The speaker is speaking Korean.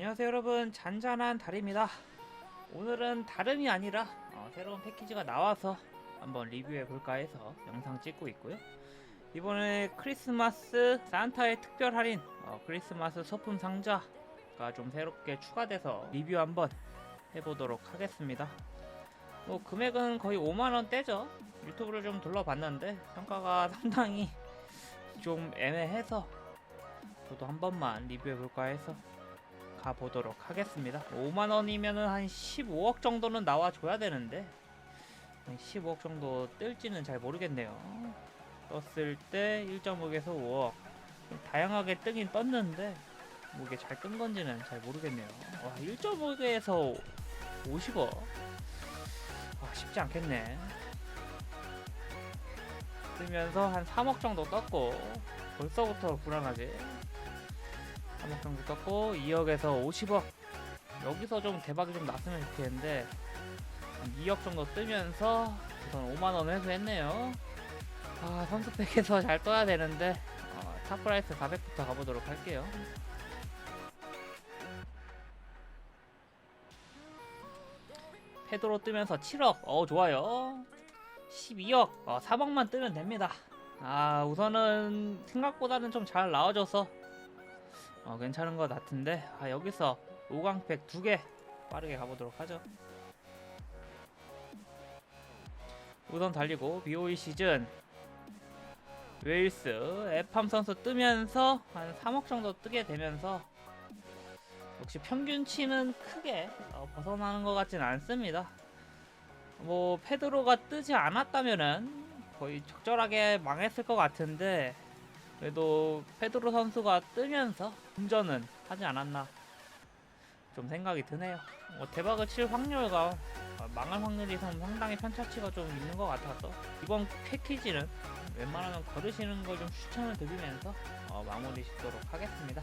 안녕하세요 여러분. 잔잔한 달입니다. 오늘은 다름이 아니라 어, 새로운 패키지가 나와서 한번 리뷰해 볼까 해서 영상 찍고 있고요. 이번에 크리스마스 산타의 특별 할인 어, 크리스마스 소품 상자가 좀 새롭게 추가돼서 리뷰 한번 해보도록 하겠습니다. 뭐 금액은 거의 5만원대죠. 유튜브를 좀 둘러봤는데 평가가 상당히 좀 애매해서 저도 한 번만 리뷰해 볼까 해서 가보도록 하겠습니다. 5만 원이면은 한 15억 정도는 나와줘야 되는데 한 15억 정도 뜰지는 잘 모르겠네요. 떴을 때 1.5에서 5억 좀 다양하게 뜨긴 떴는데 뭐 이게 잘 뜬 건지는 잘 모르겠네요. 와 1.5에서 50억 아 쉽지 않겠네. 뜨면서 한 3억 정도 떴고 벌써부터 불안하지. 3억 정도 떴고 2억에서 50억. 여기서 좀 대박이 좀 났으면 좋겠는데 2억 정도 뜨면서 우선 5만원 회수했네요. 아 선수백에서 잘 떠야 되는데 어, 탑프라이스 400부터 가보도록 할게요. 페드로 뜨면서 7억. 어 좋아요. 12억. 어, 3억만 뜨면 됩니다. 아 우선은 생각보다는 좀 잘 나와줘서 어, 괜찮은 것 같은데. 아 여기서 5강팩 두 개 빠르게 가보도록 하죠. 우선 달리고 BOE 시즌. 웨일스 에팜 선수 뜨면서 한 3억 정도 뜨게 되면서 역시 평균치는 크게 어, 벗어나는 것 같진 않습니다. 뭐 페드로가 뜨지 않았다면은 거의 적절하게 망했을 것 같은데 그래도 페드로 선수가 뜨면서 운전은 하지 않았나 좀 생각이 드네요. 뭐 대박을 칠 확률과 어, 망할 확률이 좀 상당히 편차치가 좀 있는 것 같아서 이번 패키지는 웬만하면 걸으시는 걸 좀 추천을 드리면서 어, 마무리 짓도록 하겠습니다.